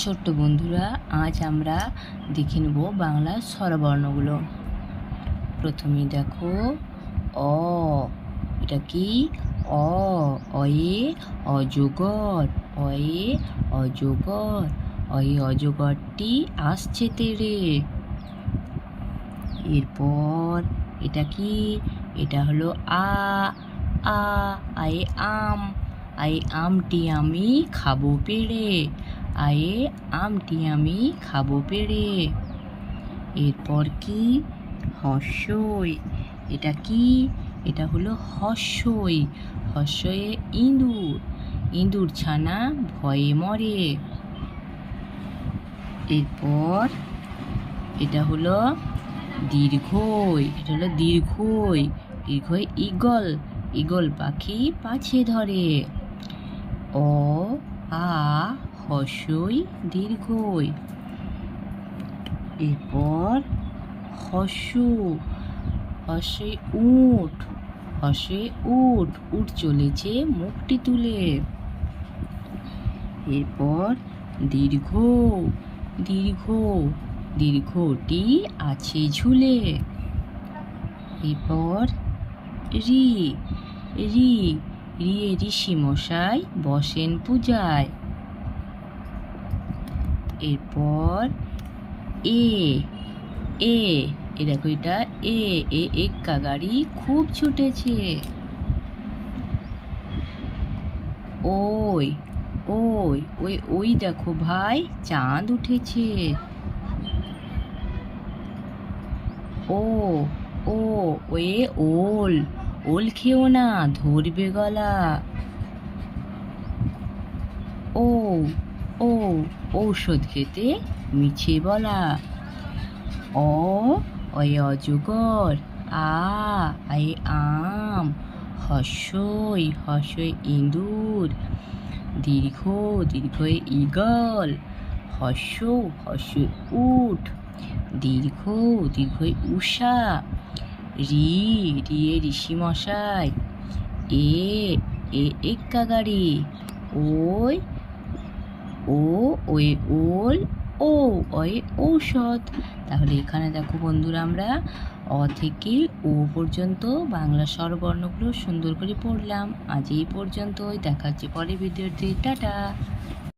ছোট্ট বন্ধুরা, আজ আমরা দেখে নেব বাংলার স্বরবর্ণগুলো। প্রথমে দেখো, অ, এটা কি? অ, অয়ে অজগর অয়ে অজগর, অয়ে অজগরটি আসছে তেরে। এরপর এটা কি? এটা হলো আ আ, আয়ে আম, আয়ে আমটি আমি খাব পেড়ে আয়ে আমটি আমি খাব পেড়ে। এরপর কি? হর্ষই এটা কি? এটা হলো হর্ষই হর্ষয়ে ইঁদুর। ইঁদুর ছানা ভয়ে মরে। এরপর এটা হলো দীর্ঘই। এটা হলো দীর্ঘই। দীর্ঘই ইগল ইগল পাখি পাছে ধরে। অ, আ হর্ষই দীর্ঘই। এরপর হর্ষ হসে উট হসে উট উঠ চলেছে মুখটি তুলে। এরপর দীর্ঘ দীর্ঘ, দীর্ঘটি আছে ঝুলে। এরপর রি রি, রিয়ে ঋষি মশাই বসেন পূজায়। এরপর এ এ এ দেখো এটা, এ এ এক্কা গাড়ি খুব ছুটেছে। ওই ওই ওই ওই দেখো ভাই, চাঁদ উঠেছে। ও ও, ওয়ে ওল ওল খেও না, ধরবে গলা। ও ও ঔষধ খেতে মিছে বলা। অ, অয়ে অজগর। আ, আয়ে আম। হর্ষই হর্ষই ইঁদুর। দীর্ঘ দীর্ঘই ইগল হর্ষ হর্ষ উঠ দীর্ঘ দীর্ঘই উষা। রি রিয়ে ঋষি মশাই। এ এ এক্কা গাড়ি ওই ও ওই ওল, ও, ওই ঔষধ। তাহলে এখানে দেখো বন্ধুরা আমরা অ থেকে ও পর্যন্ত বাংলা স্বরবর্ণগুলো সুন্দর করে পড়লাম। আজ এই পর্যন্তই। দেখাচ্ছি পরে ভিডিওটি টাটা!